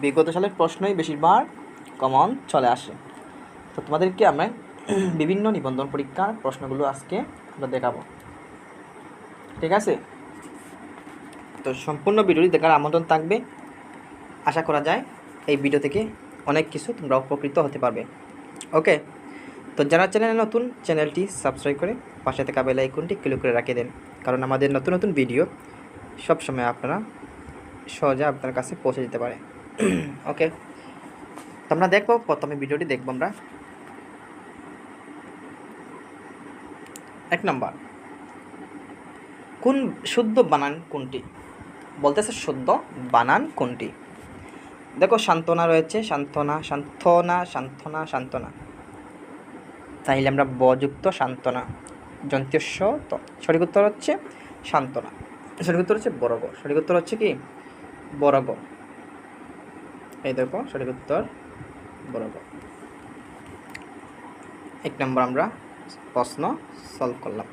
বিগত সালের প্রশ্নই বেশিরভাগ কমন চলে আসে। তো তোমাদেরকে আমরা বিভিন্ন নিবন্ধন পরীক্ষার প্রশ্নগুলো আজকে আমরা দেখাবো। ঠিক আছে? তো সম্পূর্ণ ভিডিওটি দেখার আমন্ত্রণ থাকবে। আশা করা যায় এই ভিডিও থেকে অনেক কিছু তোমরা উপকৃত হতে পারবে। ওকে? তো যারা চ্যানেলে নতুন, চ্যানেলটি সাবস্ক্রাইব করে পাশে থাকা বেল আইকনটি ক্লিক করে রাখে দেন। কারণ আমাদের নতুন নতুন ভিডিও সবসময় আপনারা সহজে আপনার কাছে পৌঁছে যেতে পারে। ওকে তোমরা দেখব প্রথমে ভিডিওটি দেখব আমরা। এক নম্বর। কোন শুদ্ধ বানান কোনটি? বলতেছে শুদ্ধ বানান কোনটি? দেখো, সান্ত্বনা রয়েছে, সান্ত্বনা সান্ত্বনা সান্ত্বনা সান্ত্বনা। তাইলে আমরা বযুক্ত সান্ত্বনা যন্ত্রস্ব তো। সঠিক উত্তর হচ্ছে সান্ত্বনা। সঠিক উত্তর হচ্ছে বড় সঠিক উত্তর হচ্ছে কি? বড় এই দেখো, সঠিক উত্তর বরাবর। এক নম্বর আমরা প্রশ্ন সলভ করলাম।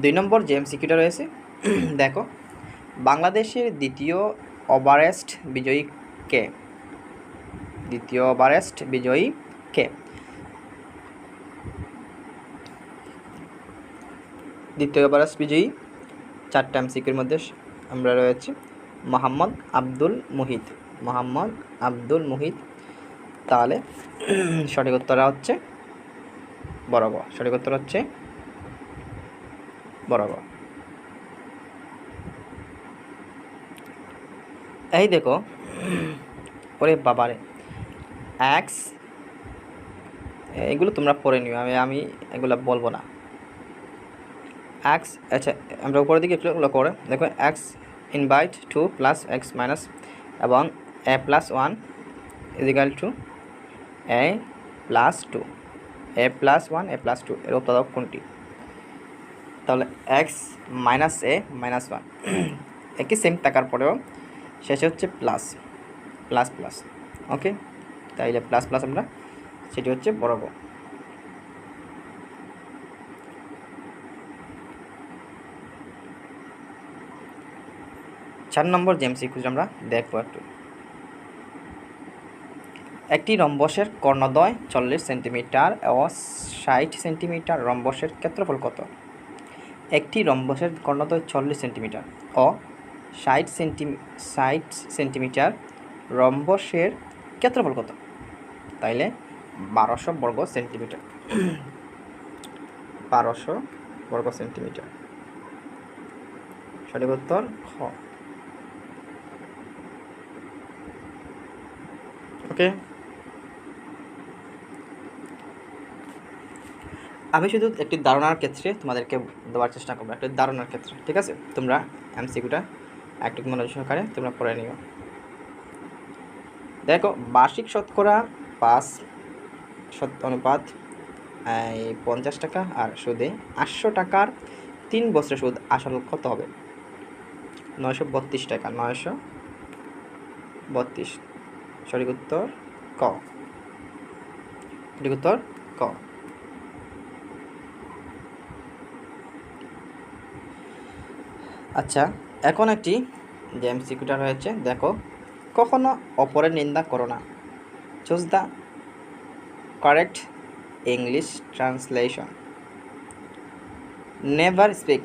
দুই নম্বর যে এমসিকিউটা রয়েছে, দেখো, বাংলাদেশের দ্বিতীয় ওভারেস্ট বিজয়ী কে? দ্বিতীয় ওভারেস্ট বিজয়ী কে? দ্বিতীয় ওভারেস্ট বিজয়ী, চারটা এমসিকিউর মধ্যে আমরা রয়েছে মোহাম্মদ আব্দুল মুহিত। মোহাম্মদ আব্দুল মুহিত। তাহলে সঠিক উত্তর হচ্ছে গ সঠিক উত্তর হচ্ছে গ এই দেখো, ওরে বাবারে। অ্যাক্স এগুলো তোমরা পড়ে নিও, আমি আমি এগুলো বলব না। এক্স আচ্ছা আমরা উপরের দিকে একটু করে দেখো X invite two plus X minus এবং A plus one equal two A plus two A plus one A plus two এর উৎপাদক কোনটি? তাহলে X minus A minus one একই সেম থাকার পরেও শেষে হচ্ছে প্লাস প্লাস প্লাস ওকে তাইলে প্লাস প্লাস আমরা, সেটি হচ্ছে বড় গ চার নম্বর জেমস ইকুজ আমরা দেখব একটু। একটি রম্বসের কর্ণদ্বয় চল্লিশ সেন্টিমিটার ও ষাট সেন্টিমিটার রম্বসের ক্ষেত্রফল কত? একটি রম্বসের কর্ণদ্বয় চল্লিশ সেন্টিমিটার ও ষাট সেন্টি, ষাট সেন্টিমিটার রম্বসের ক্ষেত্রফল কত? তাইলে বারোশো বর্গ সেন্টিমিটার। বারোশো বর্গ সেন্টিমিটার। সঠিক উত্তর খ। ওকে। আমি শুধু একটি ধারণার ক্ষেত্রে তোমাদেরকে দেওয়ার চেষ্টা করব, একটি ধারণার ক্ষেত্রে, ঠিক আছে? তোমরা এমসিকিউটা একটু মনোযোগ সহকারে তোমরা পড়ে নিও। দেখো, বার্ষিক শতকরা পাঁচ শত অনুপাত পঞ্চাশ টাকা আর সুদে আটশো টাকার তিন বছরের সুদ আসল কত হবে। নয়শো বত্রিশ টাকা, নয়শো বত্রিশ সঠিক উত্তর ক। সঠিক উত্তর ক। আচ্ছা এখন একটি যে এমসিকিউটা রয়েছে, দেখো, কখনো অপরের নিন্দা করো না। Choose the correct English translation never speak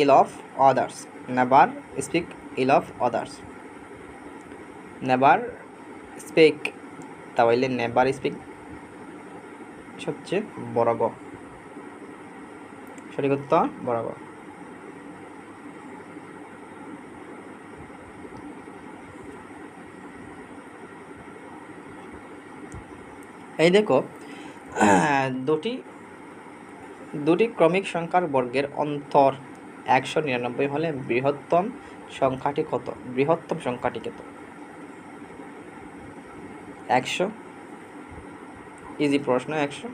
ill of others never speak ill of others never speak তাহলে নেভার স্পিক, সবচেয়ে বড় গ। সঠিক উত্তর, বড় গ। এই দেখো, দুটি দুটি ক্রমিক সংখ্যার বর্গের অন্তর একশো নিরানব্বই হলে বৃহত্তম সংখ্যাটি কত? বৃহত্তম সংখ্যাটি কত? একশো। ইজি প্রশ্ন, একশো।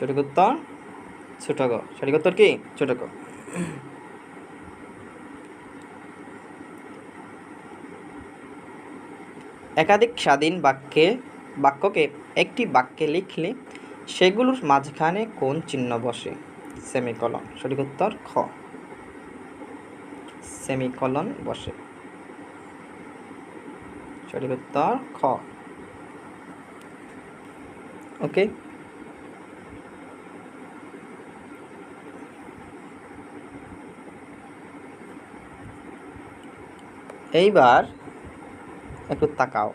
সঠিক উত্তর? ছোট গ সঠিক উত্তর কি? ছোট গ একাধিক স্বাধীন বাক্যে, বাক্যকে একটি বাক্যে লিখলে সেগুলোর মাঝখানে কোন চিহ্ন বসে? সেমিকলন। সঠিক উত্তর খ। সেমিকলন বসে। সঠিক উত্তর খ। ওকে? এইবার একটু তাকাও।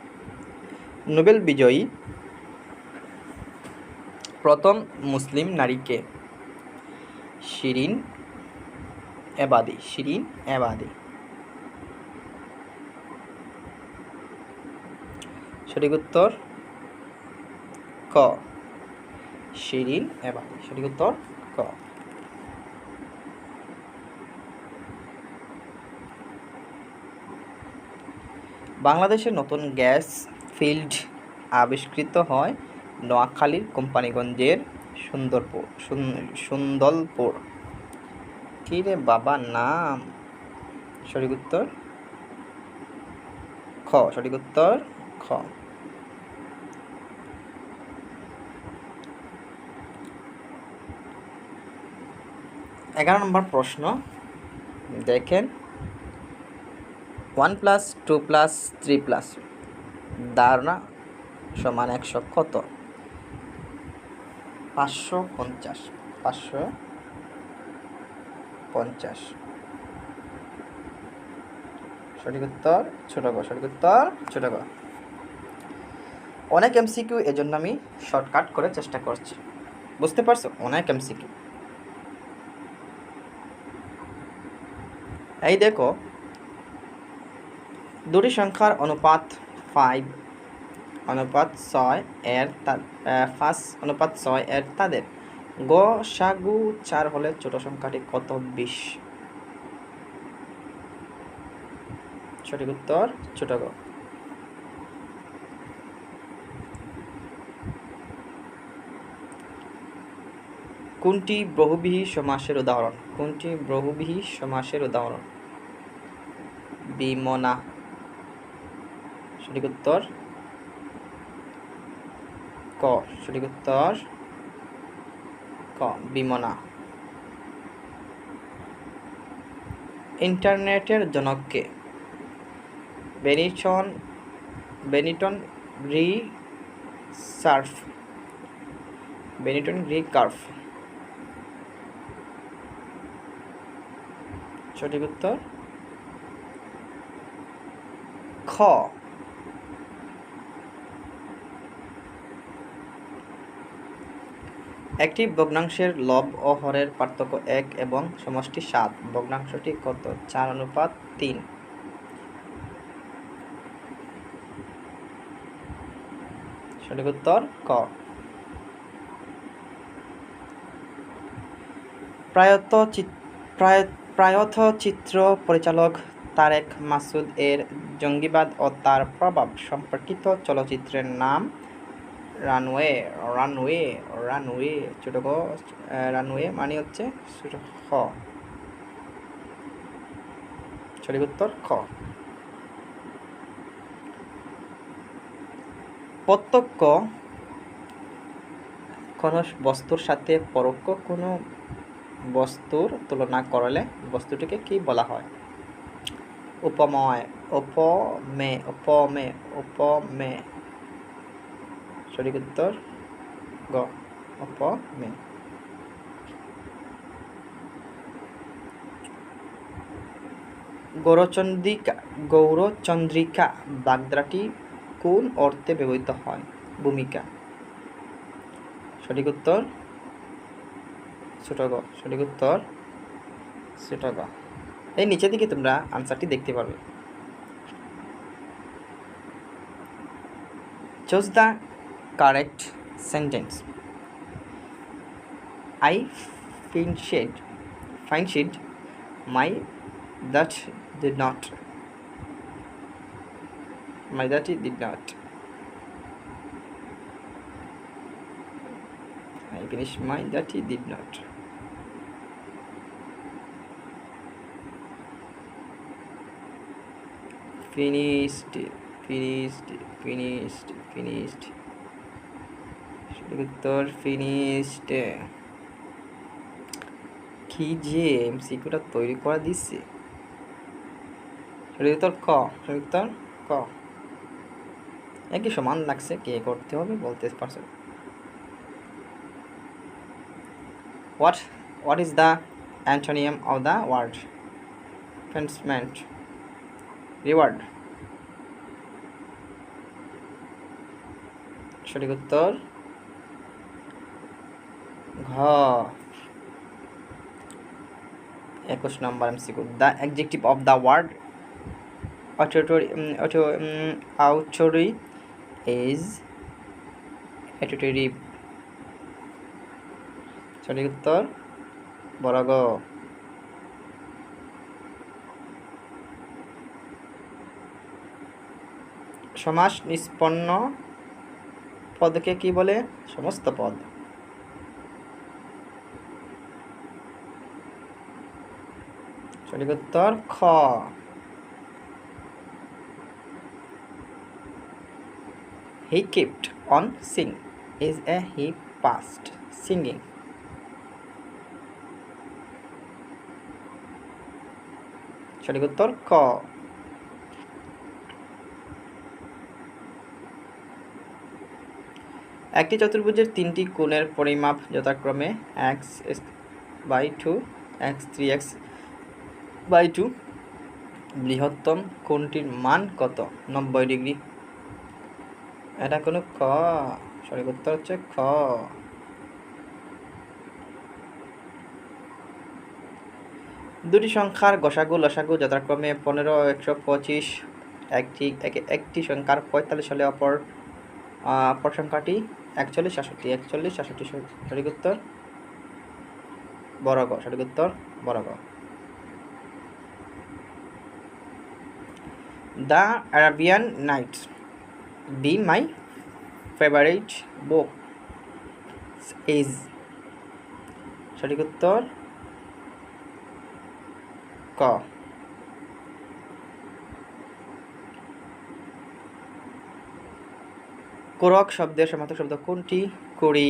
নোবেল বিজয়ী প্রথম মুসলিম নারীকে শিরিন এবাদি শিরিন এবাদি। সঠিক উত্তর ক। শিরিন এবাদি, সঠিক উত্তর ক। বাংলাদেশের নতুন গ্যাস ফিল্ড আবিষ্কৃত হয় নোয়াখালীর কোম্পানিগঞ্জের সুন্দরপুর সুন্দরপুর কী রে বাবা, নাম? সঠিক উত্তর খ, সঠিক উত্তর খ। এগারো নম্বর প্রশ্ন। দেখেন one plus two plus three plus ধারণা সমান একশো কত? পাঁচশো পঞ্চাশ পাঁচশো পঞ্চাশ। সঠিক উত্তর, ছোট গ, সঠিক উত্তর, ছোট গ। অনেক এমসিকিউ এজন্য আমি শর্টকাট করে চেষ্টা করছি। বুঝতে পারছ? অনেক এমসিকিউ এই দেখো, দুটি সংখ্যার অনুপাত ফাইভ অনুপাত ছয় এর ফার্স্ট অনুপাত ছয় এর তাদের। গ সাগু চার হলে ছোট সংখ্যাটি কত? বিশ। সঠিক উত্তর ছোট গ। কোনটি বহুবিহী সমাসের উদাহরণ? কোনটি বহুবিহী সমাসের উদাহরণ? বিমনা সঠিক উত্তর? ক। সঠিক উত্তর? ক। বিমনা ইন্টারনেটের জনককে বেনিটন বেনিটন রি সার্ফ। বেনিটন রি কার্ফ। সঠিক উত্তর? খ। একটি ভগ্নাংশের লব ও হরের পার্থক্য এক এবং সমষ্টি সাত। ভগ্নাংশটি কত? চার অনুপাত তিন। সঠিক উত্তর, ক। প্রায়ত প্রায়থ চিত্র পরিচালক তারেক মাসুদ এর জঙ্গিবাদ ও তার প্রভাব সম্পর্কিত চলচ্চিত্রের নাম রানওয়ে রানওয়ে রানওয়ে ছোট ক রানওয়ে মানে হচ্ছে ছোট খ। সঠিক উত্তর খ। প্রত্যক্ষ কোনো বস্তুর সাথে পরোক্ষ কোনো বস্তুর তুলনা করলে বস্তুটিকে কি বলা হয়? উপময়, উপমে উপমে উপমে। সঠিক উত্তর? গ অপমে গৌরচন্দ্রিকা গৌরচন্দ্রিকা বাগদাটি কোন অর্থে ব্যবহৃত হয়? ভূমিকা। সঠিক উত্তর? সেটা গ, সঠিক উত্তর সেটা গ। এই নিচের দিকে তোমরা আনসারটি দেখতে পারবে। Choose the correct sentence I finished finished my that did not my that did not I finish my that did not finished finished finished finished. উত্তর ফিনিশড কি যে এমসিকিউটা তৈরি করা দিচ্ছে উত্তর ক উত্তর ক। একই সমান লাগছে, কে করতে হবে বলতে পারছে? What what is the antonym of the word ফেন্সমেন্ট reward সঠিক উত্তর, ঘ। একুশ নম্বর MCQ the adjective of the word authority authority is authoritative সঠিক উত্তর, বরগ। সমাস নিষ্পন্ন পদকে কি বলে? সমস্ত পদ। সঠিক খ। হি kept on sing. Is a he past singing. সঠিক উত্তর ক। একটি চতুর্ভুজের তিনটি কোণের পরিমাপ যথাক্রমে X by two X three X by two বৃহত্তম কোণটির মান কত? নব্বই ডিগ্রি। এটা কোনো ক? সঠিক উত্তর হচ্ছে খ। দুটি সংখ্যার গসাগু, লসাগু যথাক্রমে পনেরো, একশো পঁচিশ, একটি একটি সংখ্যার পঁয়তাল্লিশ সালে অপর অপর সংখ্যাটি একচল্লিশ সাতষট্টি একচল্লিশ সাতষট্টি সঠিক উত্তর? বড় গ সঠিক উত্তর বড় গ the Arabian Night be my favourite book, is. সঠিক উত্তর, ক। কোরক শব্দের সমার্থক শব্দ কোনটি? করি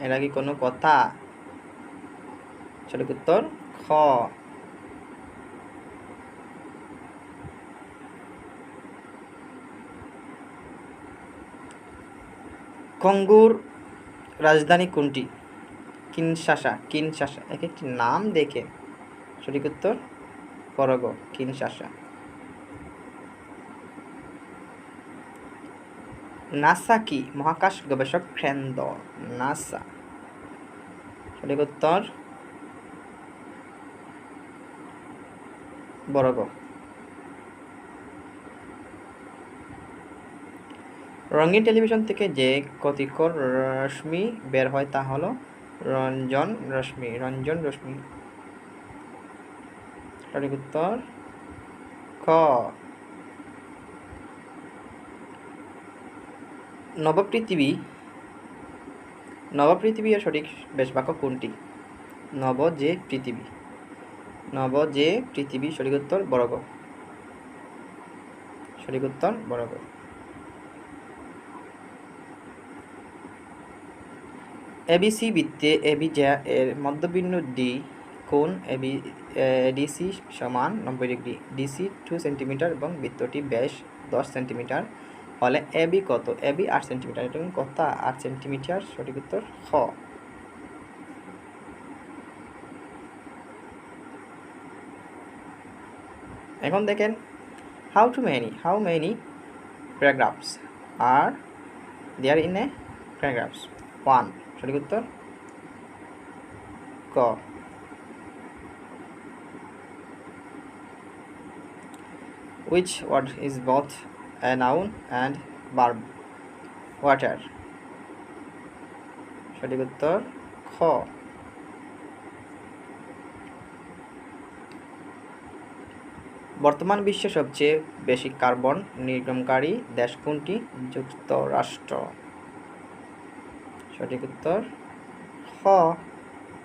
এরা কি কোনো কথা? সঠিক উত্তর, খ। কঙ্গুর রাজধানী কোনটি? কিনশাসা কিনশাসা এক একটি নাম দেখে। সঠিক উত্তর করগ কিনশাসা নাসা কি মহাকাশ গবেষক কেন্দ্র নাসা। সঠিক উত্তর? বরগ। রঙিন টেলিভিশন থেকে যে ক্ষতিকর রশ্মি বের হয় তা হলো রঞ্জন রশ্মি রঞ্জন রশ্মি। সঠিক উত্তর? ক নবপৃথিবী নবপৃথিবী এর সঠিক বেশবাক্য কোনটি? নব যে পৃথিবী, নব যে পৃথিবী, সঠিক উত্তর বড়গ সঠিক উত্তর বড়গ এবিসি বৃত্তে এবি জ্যা এর মধ্যবিন্দু ডি কোণ এবি ডিসি সমান নব্বই ডিগ্রি। ডিসি টু সেন্টিমিটার এবং বৃত্তটি ব্যাস দশ সেন্টিমিটার হলে এবি কত? এবি আট সেন্টিমিটার। এটা কত আট সেন্টিমিটার, সঠিক উত্তর খ। এখন দেখেন how to many how many paragraphs are there in a paragraphs one সঠিক উত্তর ক। Which word is both noun and verb. Water. সঠিক উত্তর খ। বর্তমান বিশ্বে সবচেয়ে বেশি কার্বন নির্গমকারী দেশ কোনটি? যুক্তরাষ্ট্র। সঠিক উত্তর খ।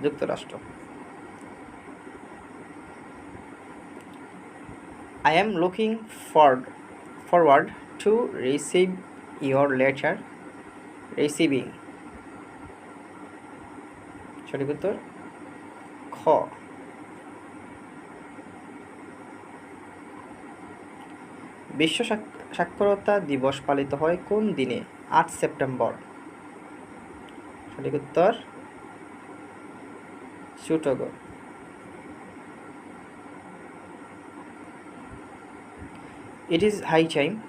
যুক্তরাষ্ট্র। I am looking for, forward to receive your letter. Receiving. সঠিক উত্তর? খ। বিশ্ব সাক- সাক্ষরতা দিবস পালিত হয় কোন দিনে? আট সেপ্টেম্বর। সঠিক উত্তর? সুটগ It is high time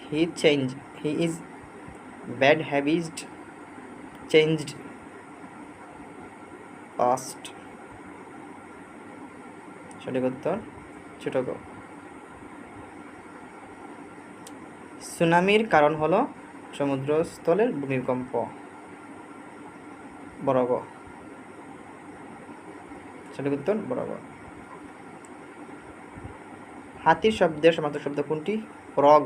he changed. He is bad habits changed past. সঠিক উত্তর ছোট সুনামির কারণ হলো সমুদ্রস্থলের ভূমিকম্প বড় সঠিক উত্তর বড় হাতির শব্দের সমান্তর শব্দ কোনটি? রগ।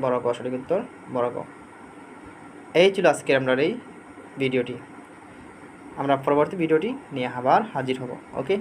বড় সঠিক উত্তর বড় এই ছিল আজকে আমরা এই ভিডিওটি। আমরা পরবর্তী ভিডিওটি নিয়ে আবার হাজির হব, ওকে?